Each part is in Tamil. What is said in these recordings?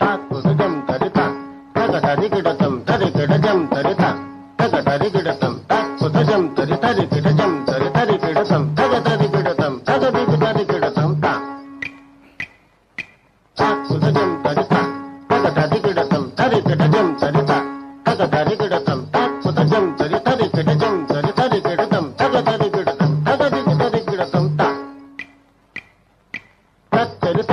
తాకుసజం తరిత తగ తరిగిడతం తరిగిడజం తరిత తగ తరిగిడతం తాకుసజం తరి తరిగిడజం తరి తరిగిడతం తగ తరిగిడతం తగ దిగి తరిగిడతం తా. తాకుసజం తరిత తగ తరిగిడతం తరిగిడజం తరిత తగ తరిగిడతం తాకుసజం తరి తరిగిడజం తరి తరిగిడతం తగ తరిగిడతం తగ దిగి తరిగిడతం తా. తరిత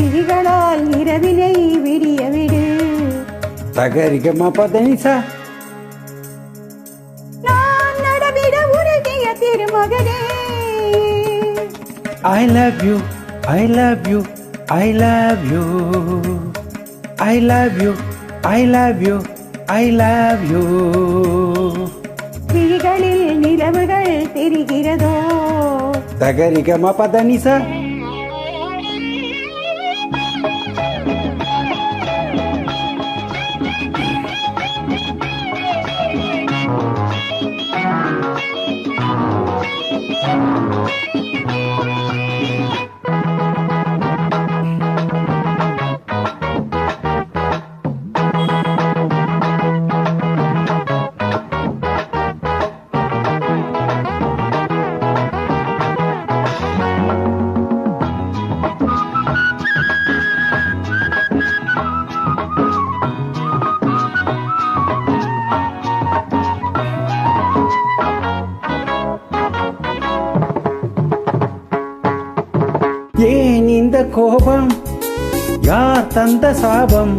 விழிகளால் இரவிலை விடிய விடு. தகரிகமா பதனிசா. நான் நடமிட உருகிய திருமகனே. I love you, I love you, I love you. I love you, I love you, I love you. விழிகளில் நிலவுகள் தெரிகிறதோ? தகரிகமா பதனிசா. ஏன் இந்த கோபம்? யார் தந்த சாபம்?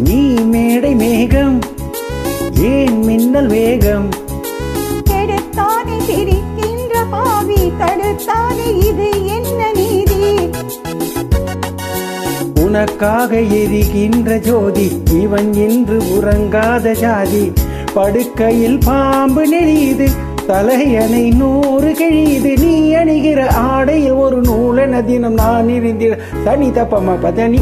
நீ மேடை மேகம். ஏன் மின்னல் வேகம்? கெடுத்தானே சிரிக்கின்ற பாவி தடுத்தானே இது என்ன நீதி? உனக்காக எரிகின்ற ஜோதி இவன் என்று உறங்காத ஜாதி. படுக்கையில் பாம்பு நெளியுது தலையணை நூறு கிழியுது. நீ அணிகிற ஆடையில் ஒரு நூலன தினம் நான் இருந்திட தனி தப்பமா பதனி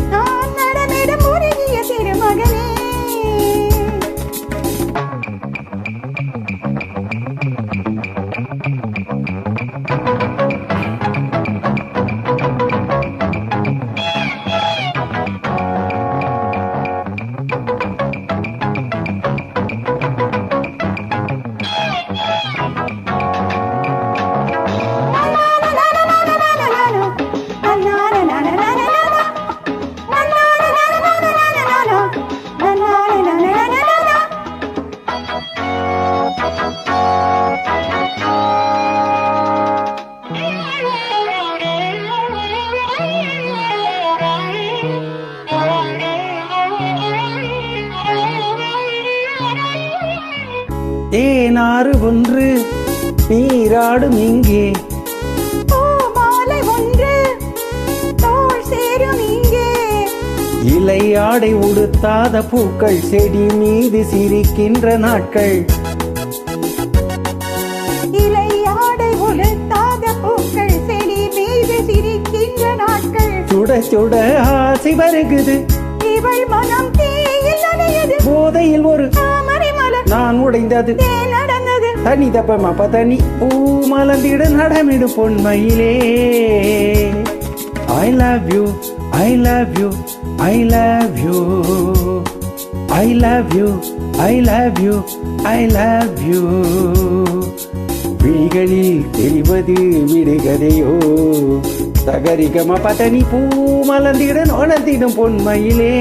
தேனாறு ஒன்று நீராடும் இங்கே. பூமாலை ஒன்று தோள் சேரும் இங்கே. இலை ஆடை உடுத்தாத பூக்கள் செடி மீது சிரிக்கின்ற நாட்கள். இலை ஆடை உடுத்தாத பூக்கள் செடி மீது சிரிக்கின்ற நாட்கள். சுட சுட ஆசை வருகுது. இவள் மனம் போதையில் நான் உடைந்தது. தனி தப்பமாப்பா தனி ஊ பதனி மலர்ந்திட நடமிடு பொன்மையிலே. I love you I love you I love you I love you I love you I love you விழிகளில் தெரிவது விடுகதையோ. தகரிகமா பதனி பூ மலர்ந்திட நோனத்திடும் பொன்மையிலே.